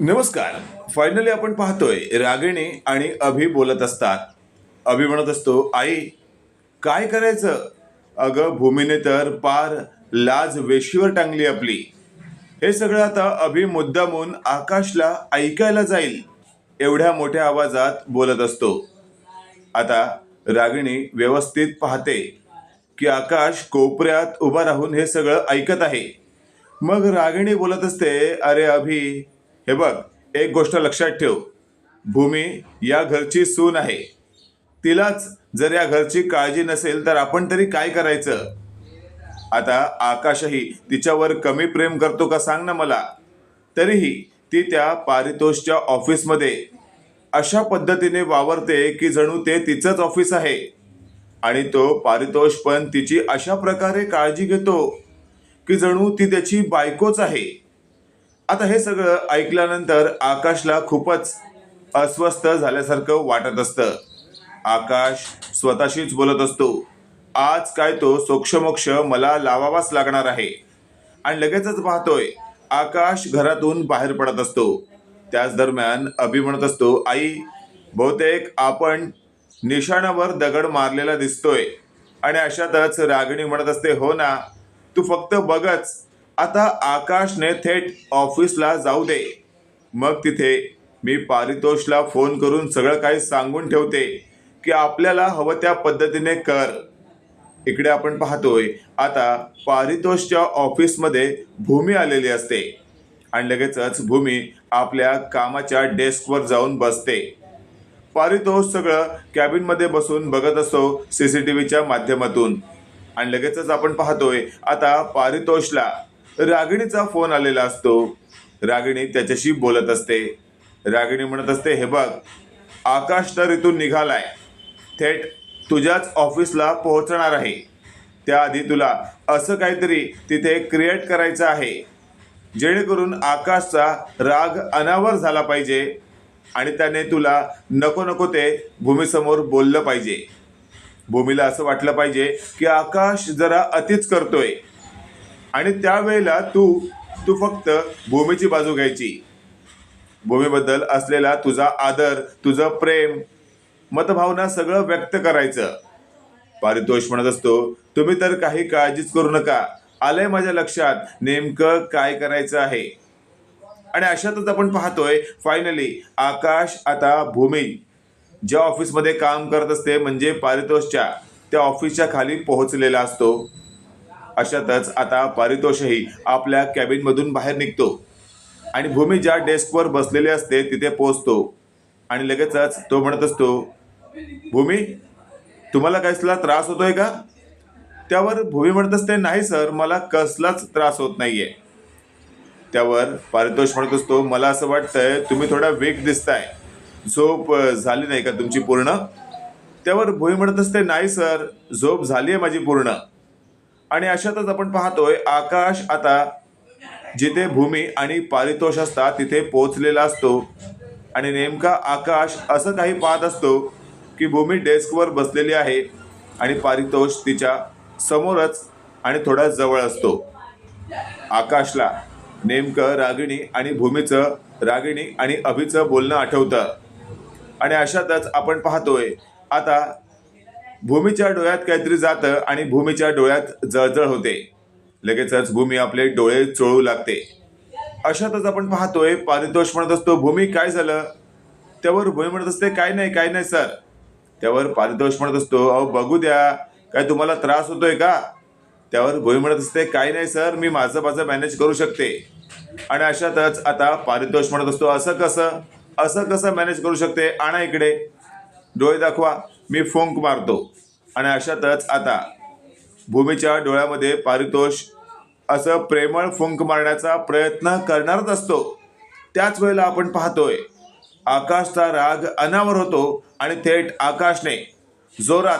नमस्कार. फायनली आपण पाहतोय रागिणी आणि अभि बोलत असतात. अभि म्हणत असतो आई काय करायचं? अगं भूमीने तर पार लाज वेशीवर टांगली आपली. हे सगळं आता अभि मुद्दामून आकाशला ऐकायला जाईल एवढ्या मोठ्या आवाजात बोलत असतो. आता रागिणी व्यवस्थित पाहते की आकाश कोपऱ्यात उभा राहून हे सगळं ऐकत आहे. मग रागिणी बोलत असते अरे अभि हे बघ एक गोष्ट लक्षात ठेव. भूमी या घरची सून आहे. तिलाच जर या घरची काळजी नसेल तर आपण तरी काय करायचं? आता आकाशही तिच्यावर कमी प्रेम करतो का सांग ना मला. तरीही ती त्या पारितोषच्या ऑफिसमध्ये अशा पद्धतीने वावरते की जणू ते तिचंच ऑफिस आहे. आणि तो पारितोष पण तिची अशा प्रकारे काळजी घेतो की जणू ती त्याची बायकोच आहे. आता हे सगळं ऐकल्यानंतर आकाशला खूपच अस्वस्थ झाल्यासारखं वाटत असतं. आकाश स्वतःशीच बोलत असतो आज काय तो सोक्षमोक्ष मला लावावाच लागणार आहे. आणि लगेचच पाहतोय आकाश घरातून बाहेर पडत असतो. त्याच दरम्यान अभि म्हणत असतो आई बहुतेक आपण निशाणावर दगड मारलेला दिसतोय. आणि अशातच रागिणी म्हणत असते हो ना तू फक्त बघच आता आकाशने थेट ऑफिसला जाऊ दे. मग तिथे मी पारितोषला फोन करून सगळं काही सांगून ठेवते की आपल्याला हवं त्या पद्धतीने कर. इकडे आपण पाहतोय आता पारितोषच्या ऑफिसमध्ये भूमी आलेली असते आणि लगेचच भूमी आपल्या कामाच्या डेस्कवर जाऊन बसते. पारितोष सगळं कॅबिनमध्ये बसून बघत असतो सी सी टी व्हीच्या माध्यमातून. आणि लगेचच आपण पाहतोय आता पारितोषला रागिणीचा फोन आलेला असतो. रागिणी त्याच्याशी बोलत असते. रागिणी म्हणत असते हे बघ आकाश तर इथून निघालाय. थेट तुझ्याच ऑफिसला पोहोचणार आहे. त्याआधी तुला असं काहीतरी तिथे क्रिएट करायचं आहे. जेणेकरून आकाशचा राग अनावर झाला पाहिजे आणि त्याने तुला नको नको ते भूमीसमोर बोललं पाहिजे. भूमीला असं वाटलं पाहिजे की आकाश जरा अतिच करतोय. आणि त्यावेळेला तू तू फक्त भूमीची बाजू घ्यायची. भूमीबद्दल असलेला तुझा आदर तुझं प्रेम मतभावना सगळं व्यक्त करायचं. पारितोष म्हणत असतो तुम्ही तर काही काळजीच करू नका. आलंय माझ्या लक्षात नेमकं काय करायचं आहे. आणि अशातच आपण पाहतोय फायनली आकाश आता भूमी. ज्या ऑफिसमध्ये काम करत असते म्हणजे पारितोषच्या त्या ऑफिसच्या खाली पोहोचलेला असतो. अशातच आता पारितोषही आपल्या कॅबिनमधून बाहेर निघतो. आणि भूमी ज्या डेस्कवर बसलेली असते तिथे पोहोचतो. आणि लगेचच तो म्हणत असतो भूमी तुम्हाला कसला त्रास होतोय का? त्यावर भूमी म्हणत असते नाही सर मला कसलाच त्रास होत नाहीये. त्यावर पारितोष म्हणत असतो मला असं वाटतंय तुम्ही थोडा वेग दिसताय. झोप झाली नाही का तुमची पूर्ण? त्यावर भूमी म्हणत असते नाही सर झोप झाली आहे माझी पूर्ण. आणि अशातच आपण पाहतोय आकाश आता जिथे भूमी आणि पारितोष असतात तिथे पोहोचलेला असतो. आणि नेमका आकाश असं काही पाहत असतो की भूमी डेस्कवर बसलेली आहे आणि पारितोष तिच्या समोरच आणि थोडा जवळ असतो. आकाशला नेमकं रागिणी आणि भूमीचं रागिणी आणि अभिचं बोलणं आठवतं. आणि अशातच आपण पाहतोय आता भूमीच्या डोळ्यात काहीतरी जातं आणि भूमीच्या डोळ्यात जळजळ होते. लगेचच भूमी आपले डोळे चोळू लागते. अशातच आपण पाहतोय पारितोष म्हणत असतो भूमी काय झालं? त्यावर भूमी म्हणत असते काय नाही काय नाही सर. त्यावर पारितोष म्हणत असतो अहो बघू द्या काय तुम्हाला त्रास होतोय का? त्यावर भूमी म्हणत असते काय नाही सर मी माझं माझं मॅनेज करू शकते. आणि अशातच आता पारितोष म्हणत असतो असं कसं? असं कसं मॅनेज करू शकते? आणा इकडे. डोळे दाखवा. मी फोंक मारतो. आणि अशातच आता भूमीच्या डोळ्यामध्ये पारितोष असं प्रेमळ फुंक मारण्याचा प्रयत्न करणारच असतो. त्याच वेळेला आपण पाहतोय आकाशचा राग अनावर होतो आणि थेट आकाशने जोरात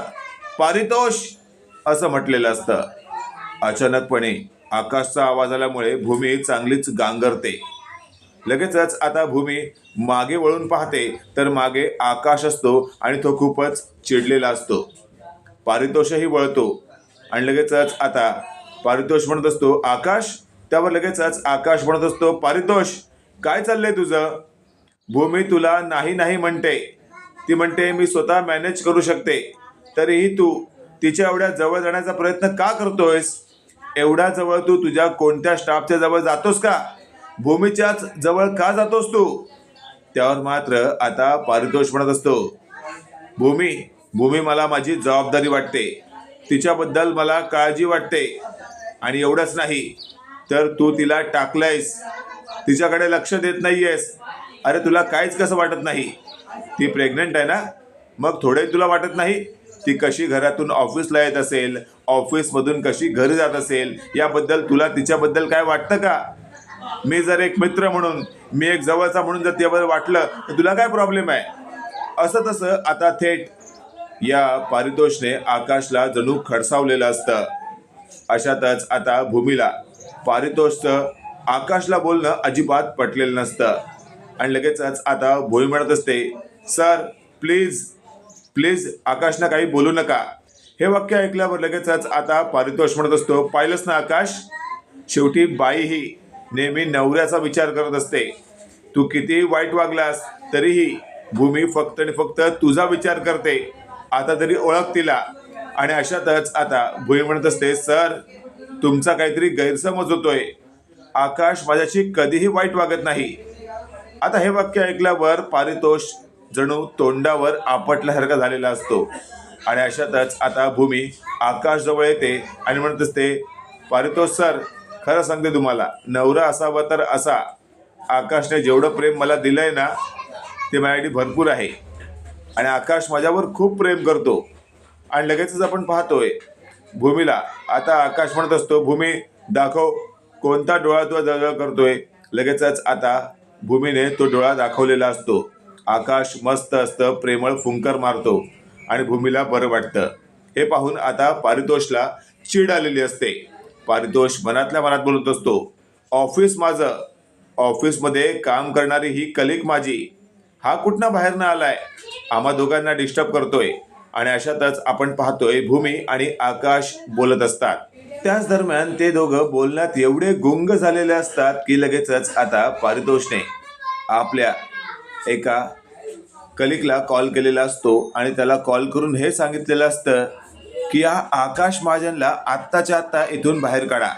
पारितोष असं म्हटलेलं असतं. अचानकपणे आकाशचा आवाज आल्यामुळे भूमी चांगलीच गांगरते. लगेचच आता भूमी मागे वळून पाहते तर मागे आकाश असतो आणि तो खूपच चिडलेला असतो. पारितोषही वळतो आणि लगेचच आता पारितोष म्हणत असतो आकाश? त्यावर लगेचच आकाश म्हणत असतो पारितोष काय चाललंय तुझं? भूमी तुला नाही नाही म्हणते. ती म्हणते मी स्वतः मॅनेज करू शकते. तरीही तू तिच्या एवढ्या जवळ जाण्याचा प्रयत्न का करतोयस? एवढ्या जवळ तू तुझ्या कोणत्या स्टाफच्या जवळ जातोस का? भूमीच्याच जवळ का जातोस तू? त्यावर मात्र आता पारितोष म्हणत असतो. भूमी भूमी मला माझी जबाबदारी वाटते. तिच्याबद्दल मला काळजी वाटते. आणि एवढंच नाही तर तू तिला टाकलंयस. तिच्याकडे लक्ष देत नाहीयेस. अरे तुला काहीच कसं वाटत नाही? ती प्रेग्नंट आहे ना? मग थोडे तुला वाटत नाही? ती कशी घरातून ऑफिसला येत असेल? ऑफिसमधून कशी घरी जात असेल? याबद्दल तुला तिच्याबद्दल काय वाटतं का? मी जर एक मित्र म्हणून मी एक जवळचा म्हणून जर त्याबद्दल वाटलं तर तुला काय प्रॉब्लेम आहे? असं तसं आता थेट या पारितोषने आकाशला जणू खडसावलेलं असतं. अशातच आता भूमीला पारितोषचं आकाशला बोलणं अजिबात पटलेलं नसतं. आणि लगेचच आता भूमी म्हणत असते सर प्लीज प्लीज आकाशला काही बोलू नका. हे वाक्य ऐकल्यावर लगेचच आता पारितोष म्हणत असतो पाहिलंच ना आकाश? शेवटी बाई ही नेहमी नवऱ्याचा विचार करत असते. तू किती वाईट वागलास तरीही भूमी फक्त आणि फक्त तुझा विचार करते. आता तरी ओळख तिला. आणि अशातच आता भूमी म्हणत असते सर तुमचा काहीतरी गैरसमज होतोय. आकाश माझ्याशी कधीही वाईट वागत नाही. आता हे वाक्य ऐकल्यावर पारितोष जणू तोंडावर आपटल्यासारखा झालेला असतो. आणि अशातच आता भूमी आकाश जवळ येते आणि म्हणत असते पारितोष सर खरं सांगते तुम्हाला नवरा असावा तर असा. आकाशने जेवढं प्रेम मला दिलंय ना ते माझ्यासाठी भरपूर आहे. आणि आकाश माझ्यावर खूप प्रेम करतो. आणि लगेचच आपण पाहतोय भूमीला आता आकाश म्हणत असतो भूमी दाखव कोणता डोळा तू जळजळ करतोय. लगेचच आता भूमीने तो डोळा दाखवलेला असतो. आकाश मस्त असतं प्रेमळ फुंकर मारतो आणि भूमीला बरं वाटतं. हे पाहून आता पारितोषला चीड आलेली असते. पारितोष मनातल्या मनात बोलत असतो ऑफिस माझं ऑफिसमध्ये काम करणारी ही कलिक माझी हा कुठनं बाहेरनं आलाय? आम्हा दोघांना डिस्टर्ब करतोय आणि अशातच आपण पाहतोय भूमी आणि आकाश बोलत असतात. त्याच दरम्यान ते दोघं बोलण्यात एवढे गुंग झालेले असतात की लगेचच आता पारितोषने आपल्या एका कलिकला कॉल केलेला असतो आणि त्याला कॉल करून हे सांगितलेलं असतं की या आकाश महाजनला आत्ताच्या आत्ता इथून बाहेर काढा.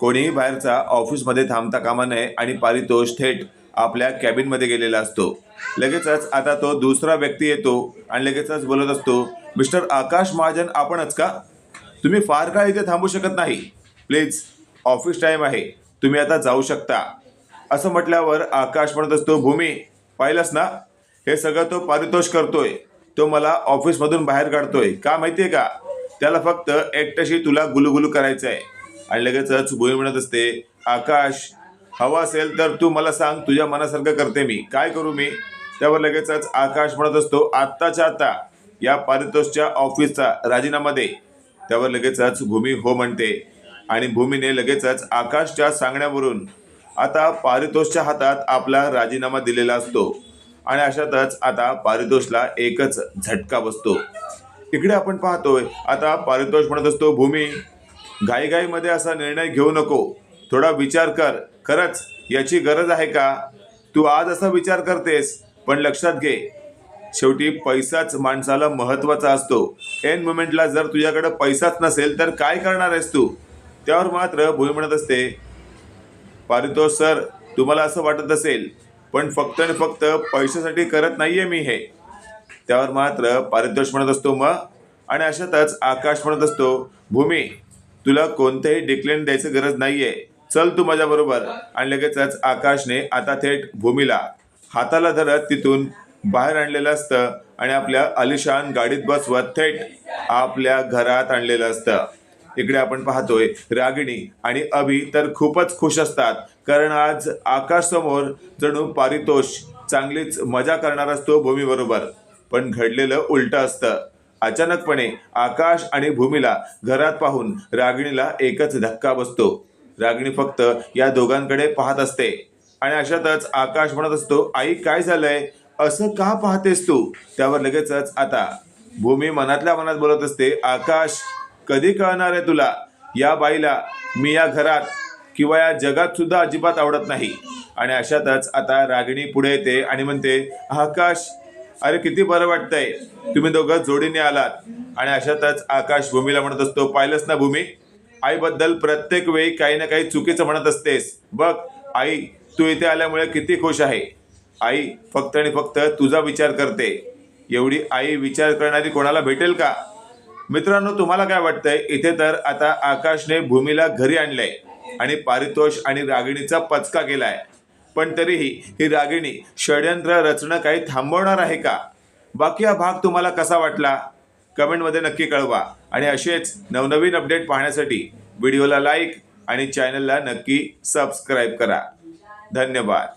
कोणीही बाहेरचा ऑफिसमध्ये थांबता कामा नये आणि पारितोष थेट आपल्या कॅबिनमध्ये गेलेला असतो. लगेचच आता तो दुसरा व्यक्ती येतो आणि लगेचच बोलत असतो मिस्टर आकाश महाजन आपणच का? तुम्ही फार काळ इथे थांबू शकत नाही. प्लीज ऑफिस टाईम आहे. तुम्ही आता जाऊ शकता. असं म्हटल्यावर आकाश म्हणत असतो भूमी पाहिलंस ना? हे सगळं तो पारितोष करतोय. तो मला ऑफिसमधून बाहेर काढतोय. का माहितीये का? त्याला फक्त एकट्याशी तुला गुलुगुलू करायचं आहे आणि लगेचच भूमी म्हणत असते आकाश हवा असेल तर तू मला सांग तुझ्या मनासारखं करते मी. काय करू मी? त्यावर लगेचच आकाश म्हणत असतो आत्ताच्या आता या पारितोषच्या ऑफिसचा राजीनामा दे. त्यावर लगेचच भूमी हो म्हणते. आणि भूमीने लगेचच आकाशच्या सांगण्यावरून आता पारितोषच्या हातात आपला राजीनामा दिलेला असतो. आणि अशातच आता पारितोषला एकच झटका बसतो. इकडे आपण पाहतोय आता पारितोष म्हणत असतो भूमी घाईघाईमध्ये असा निर्णय घेऊ नको. थोडा विचार कर. खरंच याची गरज आहे का? तू आज असा विचार करतेस पण लक्षात घे. शेवटी पैसाच माणसाला महत्त्वाचा असतो. एन मुमेंटला जर तुझ्याकडे पैसाच नसेल तर काय करणार आहेस तू? त्यावर मात्र भूमी म्हणत असते पारितोष सर तुम्हाला असं वाटत असेल पण फक्त आणि फक्त पैशासाठी करत नाहीये मी हे. त्यावर मात्र पारितोष म्हणत असतो मग आणि अशातच आकाश म्हणत असतो भूमी तुला कोणतेही डिक्लेन द्यायची गरज नाहीये. चल तू माझ्याबरोबर आणि लगेचच आकाशने आता थेट भूमीला हाताला धरत तिथून बाहेर आणलेलं असतं आणि आपल्या अलिशान गाडीत बसवत थेट आपल्या घरात आणलेलं असतं. इकडे आपण पाहतोय रागिणी आणि अभि तर खूपच खुश असतात कारण आज आकाश समोर जणू पारितोष चांगलीच मजा करणार असतो भूमीबरोबर. पण घडलेलं उलटं असतं. अचानकपणे आकाश आणि भूमीला घरात पाहून रागिणीला एकच धक्का बसतो. रागिणी फक्त या दोघांकडे पाहत असते. आणि अशातच आकाश म्हणत असतो आई काय झालंय? असं का पाहतेस तू? त्यावर लगेचच आता भूमी मनातल्या मनात बोलत असते आकाश कधी कळणार आहे तुला? या बाईला मी या घरात किंवा या जगात सुद्धा अजिबात आवडत नाही. आणि अशातच आता रागिणी पुढे येते आणि म्हणते आकाश अरे किती बरं वाटतंय. तुम्ही दोघं जोडीने आलात. आणि अशातच आकाश भूमीला म्हणत असतो पाहिलंच ना भूमी? आईबद्दल प्रत्येक वेळी काही ना काही चुकीचं म्हणत असतेस. बघ आई तू इथे आल्यामुळे किती खुश आहे. आई फक्त आणि फक्त तुझा विचार करते. एवढी आई विचार करणारी कोणाला भेटेल का? मित्रांनो तुम्हाला काय वाटतंय? इथे तर आता आकाशने भूमीला घरी आणलंय आणि पारितोष आणि रागिणीचा पचका केलाय. पण तरीही ही रागिणी षडयंत्र रचणं काही थांबवणार आहे का? बाकी हा भाग तुम्हाला कसा वाटला? कमेंटमध्ये नक्की कळवा. आणि असेच नवनवीन अपडेट पाहण्यासाठी व्हिडिओला लाईक आणि चॅनलला नक्की सबस्क्राईब करा. धन्यवाद.